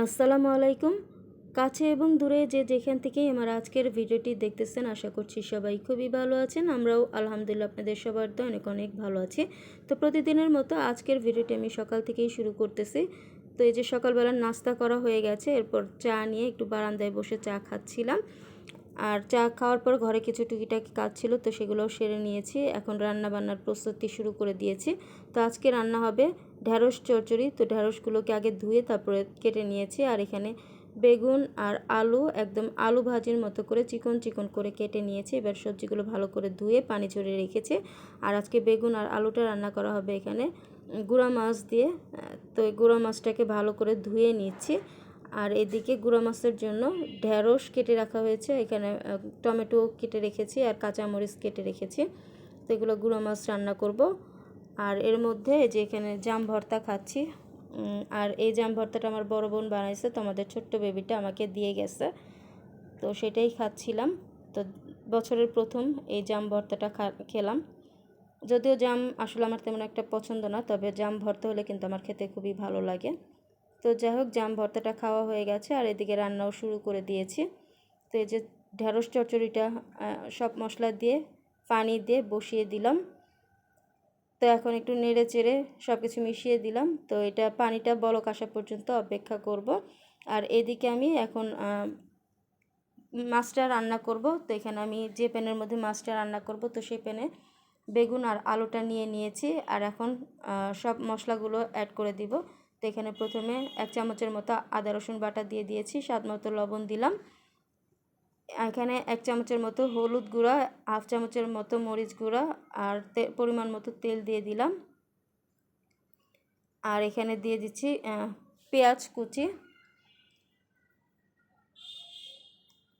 আসসালামু আলাইকুম। কাছে এবং দূরে যে যেখান থেকেই আমার আজকের ভিডিওটি দেখতেছেন, আশা করছি সবাই খুবই ভালো আছেন। আমরাও আলহামদুলিল্লাহ আপনাদের সবার তো অনেক অনেক ভালো আছে। তো প্রতিদিনের মতো আজকের ভিডিওটি আমি সকাল থেকেই শুরু করতেছি। তো এই যে সকালবেলা নাস্তা করা হয়ে গেছে, এরপর চা নিয়ে একটু বারান্দায় বসে চা খাচ্ছিলাম। আর চা খাওয়ার পর ঘরে কিছু টুকিটাকি কাজ ছিল, তো সেগুলোও সেরে নিয়েছি। এখন রান্না বান্নার প্রস্তুতি শুরু করে দিয়েছি। তো আজকে রান্না হবে ঢ্যাঁড়স চচ্চড়ি। তো ঢ্যাঁড়সগুলোকে আগে ধুয়ে তারপরে কেটে নিয়েছি। আর এখানে বেগুন আর আলু, একদম আলু ভাজির মতো করে চিকন চিকন করে কেটে নিয়েছি। এবার সবজিগুলো ভালো করে ধুয়ে পানি ঝরিয়ে রেখেছি। আর আজকে বেগুন আর আলুটা রান্না করা হবে এখানে। গুঁড়া মাছ দিয়ে তো গুঁড়া মাছটাকে ভালো করে ধুয়ে নিচ্ছি। আর এদিকে গুঁড়া মাছের জন্য ঢ্যাঁড়স কেটে রাখা হয়েছে। এখানে টমেটো কেটে রেখেছি আর কাঁচামরিচ কেটে রেখেছি। তো এগুলো গুঁড়ো মাছ রান্না করব। আর এর মধ্যে যে এখানে জাম ভর্তা খাচ্ছি। আর এই জাম ভর্তাটা আমার বড় বোন বানাইছে, তো আমাদের ছোট্ট বেবিটা আমাকে দিয়ে গেছে। তো সেটাই খাচ্ছিলাম। তো বছরের প্রথম এই জাম ভর্তাটা খেলাম। যদিও জাম আসলে আমার তেমন একটা পছন্দ না, তবে জাম ভর্তা হলে কিন্তু আমার খেতে খুবই ভালো লাগে। তো যাই হোক, জাম ভর্তাটা খাওয়া হয়ে গেছে আর এদিকে রান্নাও শুরু করে দিয়েছি। তো এই যে ঢ্যাঁড়স চচ্চড়িটা সব মশলা দিয়ে, পানি দিয়ে বসিয়ে দিলাম। তো এখন একটু নেড়ে চেড়ে সব কিছু মিশিয়ে দিলাম। তো এটা পানিটা বলক আসা পর্যন্ত অপেক্ষা করব। আর এদিকে আমি এখন মাছটা রান্না করব। তো এখানে আমি যে প্যানের মধ্যে মাছটা রান্না করব, তো সেই প্যানে বেগুন আর আলুটা নিয়ে নিয়েছি। আর এখন সব মশলাগুলো অ্যাড করে দিব। তো এখানে প্রথমে এক চামচের মতো আদা, রসুন বাটা দিয়ে দিয়েছি, স্বাদ মতো লবণ দিলাম। এখানে এক চামচের মতো হলুদ গুঁড়া, হাফ চামচের মতো মরিচ গুঁড়া আর পরিমাণ মতো তেল দিয়ে দিলাম। আর এখানে দিয়ে দিচ্ছি পেঁয়াজ কুচি।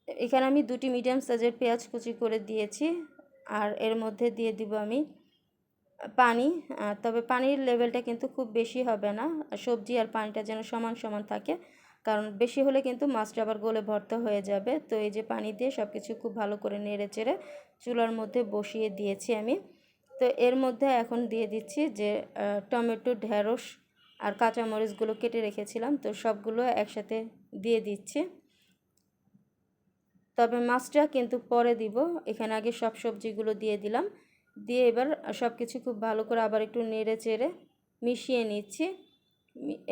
এখানে আমি দুটি মিডিয়াম সাইজের পেঁয়াজ কুচি করে দিয়েছি। আর এর মধ্যে দিয়ে দিব আমি পানি তবে পানির লেভেলটা কিন্তু খুব বেশি হবে না। সবজি আর পানিটা যেন সমান সমান থাকে, কারণ বেশি হলে কিন্তু মাছটা আবার গলে ভর্তা হয়ে যাবে। তো এই যে পানি দিয়ে সব কিছু খুব ভালো করে নেড়ে চেড়ে চুলার মধ্যে বসিয়ে দিয়েছি আমি। তো এর মধ্যে এখন দিয়ে দিচ্ছি যে টমেটো ঢ্যাঁড়স আর কাঁচামরিচগুলো কেটে রেখেছিলাম। তো সবগুলো একসাথে দিয়ে দিচ্ছি। তবে মাছটা কিন্তু পরে দিব। এখানে আগে সব সবজিগুলো দিয়ে দিলাম। দিয়ে এবার সব কিছু খুব ভালো করে আবার একটু নেড়ে চেড়ে মিশিয়ে নিচ্ছি।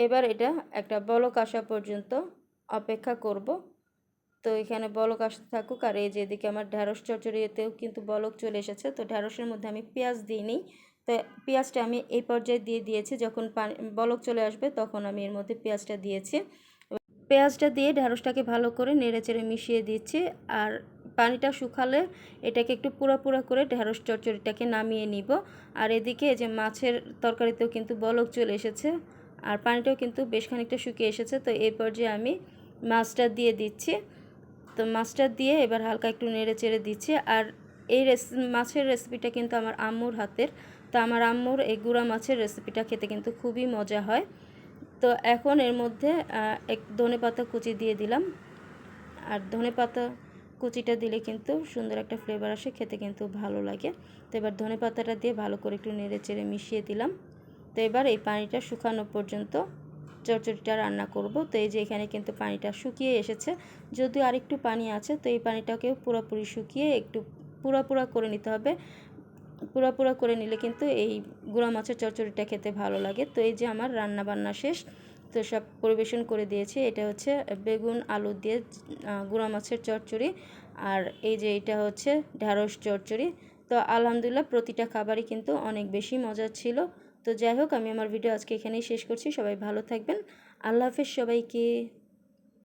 এবার এটা একটা বলক আসা পর্যন্ত অপেক্ষা করব। তো এখানে বলক আসতে থাকুক আর এই যে এদিকে আমার ঢ্যাঁড়স চচড়িয়েতেও কিন্তু বলক চলে এসেছে। তো ঢ্যাঁড়সের মধ্যে আমি পেঁয়াজ দিইনি। তো পেঁয়াজটা আমি এই পর্যায়ে দিয়ে দিয়েছি। যখন পানি, বলক চলে আসবে তখন আমি এর মধ্যে পেঁয়াজটা দিয়েছি। পেঁয়াজটা দিয়ে ঢ্যাঁড়সটাকে ভালো করে নেড়ে চেড়ে মিশিয়ে দিচ্ছি। আর পানিটা শুকালে এটাকে একটু পুরো পুরো করে ঢ্যাঁড়স চচ্চড়িটাকে নামিয়ে নিব। আর এদিকে যে মাছের তরকারিতেও কিন্তু বলক চলে এসেছে আর পানিটাও কিন্তু বেশ খানিকটা শুকিয়ে এসেছে। তো এই পর্যায়ে আমি মাছটা দিয়ে দিচ্ছি। তো মাছটা দিয়ে এবার হালকা একটু নেড়ে চেড়ে দিচ্ছি। আর এই রেসি, মাছের রেসিপিটা কিন্তু আমার আম্মুর হাতের। তো আমার আম্মুর এই গুঁড়া মাছের রেসিপিটা খেতে কিন্তু খুবই মজা হয়। তো এখন এর মধ্যে এক ধনে পাতা কুচি দিয়ে দিলাম। আর ধনে পাতা কুচিটা দিলে কিন্তু সুন্দর একটা ফ্লেভার আসে, খেতে কিন্তু ভালো লাগে। তো এবার ধনে পাতাটা দিয়ে ভালো করে একটু নেড়ে চেড়ে মিশিয়ে দিলাম। তো এবার এই পানিটা শুকানো পর্যন্ত চচ্চড়িটা রান্না করব। তো এই যে এখানে কিন্তু পানিটা শুকিয়ে এসেছে, যদিও আরেকটু পানি আছে, তো এই পানিটাকেও পুরোপুরি শুকিয়ে একটু পুরা করে নিতে হবে। পুরা করে নিলে কিন্তু এই গুঁড়া মাছের চচ্চড়িটা খেতে ভালো লাগে। তো এই যে আমার রান্না বান্না শেষ তো সব পরিবেশন করে দিয়েছি, এটা হচ্ছে বেগুন, আলু দিয়ে গুঁড়া মাছের চচ্চড়ি আর এই যে এটা হচ্ছে ঢ্যাঁড়স চচ্চড়ি। তো আলহামদুলিল্লাহ প্রতিটা খাবারই কিন্তু অনেক বেশি মজার ছিল। তো যাই হোক, আমি আমার ভিডিও আজকে এখানেই শেষ করছি। সবাই ভালো থাকবেন। আল্লাহ হাফেজ সবাইকে।